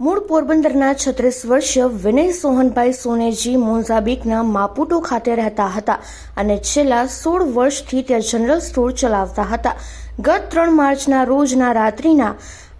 મૂળ પોરબંદરના છત્રીસ વર્ષીય વિનય સોહનભાઈ સોનેજી મોઝાબીકના માપુટો ખાતે રહેતા હતા અને છેલ્લા સોળ વર્ષથી ત્યાં જનરલ સ્ટોર ચલાવતા હતા. ગત ત્રણ માર્ચના રોજના રાત્રિના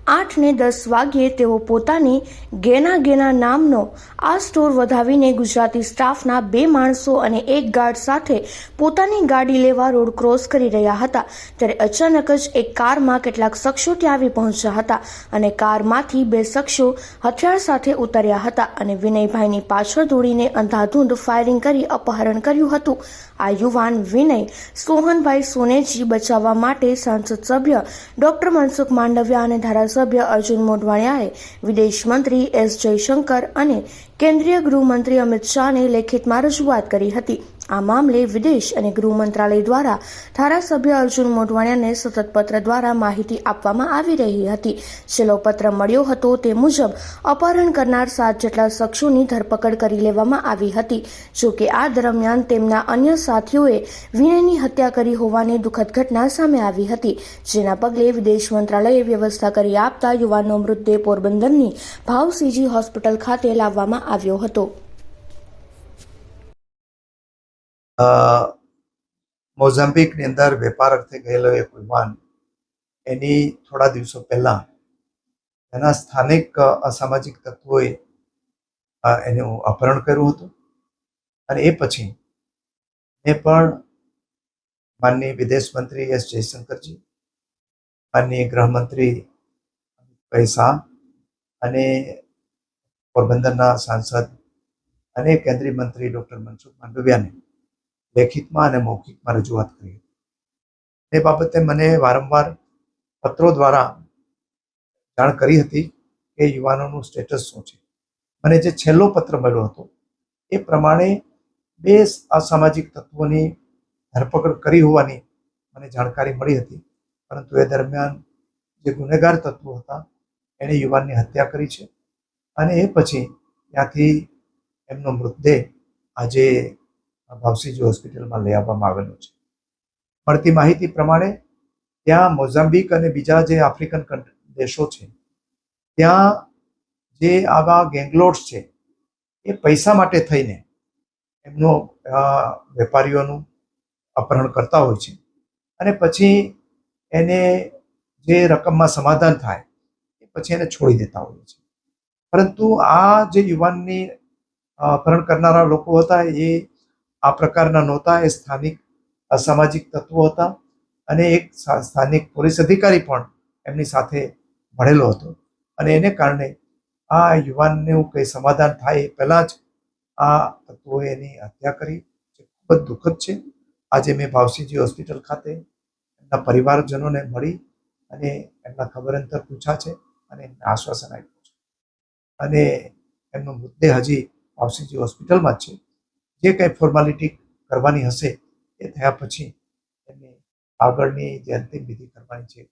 આઠ ને દસ વાગ્યે તેઓ પોતાની ગેના ગેના નામનો આ સ્ટોર વધાવીને ગુજરાતી સ્ટાફના બે માણસો અને એક ગાર્ડ સાથે પોતાની ગાડી લેવા રોડ ક્રોસ કરી રહ્યા હતા, ત્યારે અચાનક જ એક કારમાં કેટલાક શખ્સો ત્યાં આવી પહોંચ્યા હતા અને કારમાંથી બે શખ્સો હથિયાર સાથે ઉતર્યા હતા અને વિનયભાઈની પાછળ દોડીને અંધાધૂંધ ફાયરિંગ કરી અપહરણ કર્યું હતું. આ યુવાન વિનય સોહનભાઈ સોનેજી બચાવવા માટે સાંસદ સભ્ય ડોક્ટર મનસુખ માંડવિયા અને ધારાસભ્ય અર્જુન મોઢવાણિયાએ વિદેશ મંત્રી એસ જયશંકર અને કેન્દ્રીય ગૃહમંત્રી અમિત શાહને લેખિતમાં રજૂઆત કરી હતી. આ મામલે વિદેશ અને ગૃહ મંત્રાલય દ્વારા ધારાસભ્ય અર્જુન મોઢવાણિયાને સતત પત્ર દ્વારા માહિતી આપવામાં આવી રહી હતી. છેલ્લો પત્ર મળ્યો હતો તે મુજબ, અપહરણ કરનાર સાત જેટલા શખ્સોની ધરપકડ કરી લેવામાં આવી હતી. જો કે આ દરમિયાન તેમના અન્ય સાથીઓએ વિનયની હત્યા કરી હોવાની દુઃખદ ઘટના સામે આવી હતી, જેના પગલે વિદેશ મંત્રાલયે વ્યવસ્થા કરી આપતા યુવાનનો મૃતદેહ પોરબંદરની ભાવસીજી હોસ્પિટલ ખાતે લાવવામાં આવ્યો હતો. મોઝામ્બિકની અંદર વેપાર અર્થે ગયેલો એક વિમાન એની થોડા દિવસો પહેલાં એના સ્થાનિક અસામાજિક તત્વોએ એનું અપહરણ કર્યું હતું. અને એ પછી એ પણ માનનીય વિદેશ મંત્રી એસ જયશંકરજી, માનનીય ગૃહમંત્રી અમિતભાઈ શાહ અને પોરબંદરના સાંસદ અને કેન્દ્રીય મંત્રી ડૉક્ટર મનસુખ માંડવિયાને લેખિતમાં અને મૌખિકમાં રજૂઆત કરી હતી. એ બાબતે મને વારંવાર પત્રો દ્વારા જાણ કરી હતી કે યુવાનોનું સ્ટેટસ શું છે. મને જે છેલ્લો પત્ર મળ્યો હતો, એ પ્રમાણે બે અસામાજિક તત્વોની ધરપકડ કરી હોવાની મને જાણકારી મળી હતી, પરંતુ એ દરમિયાન જે ગુનેગાર તત્વો હતા, એણે યુવાનની હત્યા કરી છે અને એ પછી ત્યાંથી એમનો મૃતદેહ આજે ભાવસીજી હોસ્પિટલમાં લઈ આવવામાં આવેલો છે. મળતી માહિતી પ્રમાણે ત્યાં મોઝામ્બિક અને બીજા જે આફ્રિકન દેશો છે, ત્યાં જે આવા ગેંગલોર્સ છે, એ પૈસા માટે થઈને એમનો વેપારીઓનું અપહરણ કરતા હોય છે. અને પછી એને જે રકમમાં સમાધાન થાય, એ પછી એને છોડી દેતા હોય છે. પરંતુ આ જે યુવાનની અપહરણ કરનારા લોકો હતા, એ આ પ્રકારના નહોતા, એ સ્થાનિક અસામાજિક તત્વો હતા અને એક સ્થાનિક પોલીસ અધિકારી પણ એમની સાથે મળેલો હતો. અને એને કારણે આ યુવાનનું કંઈ સમાધાન થાય એ પહેલાં જ આ તત્વોએ એની હત્યા કરી, જે ખૂબ જ દુઃખદ છે. આજે મેં ભાવસીજી હોસ્પિટલ ખાતે એમના પરિવારજનોને મળી અને એમના ખબર અંતર પૂછ્યા છે અને એમને આશ્વાસન આપ્યું છે. અને એમનો મુદ્દે હજી ભાવસિંહજી હોસ્પિટલમાં જ છે. જે કંઈ ફોર્માલિટી કરવાની હશે એ થયા પછી એમની આગળની જે અંતિમ વિધિ કરવાની છે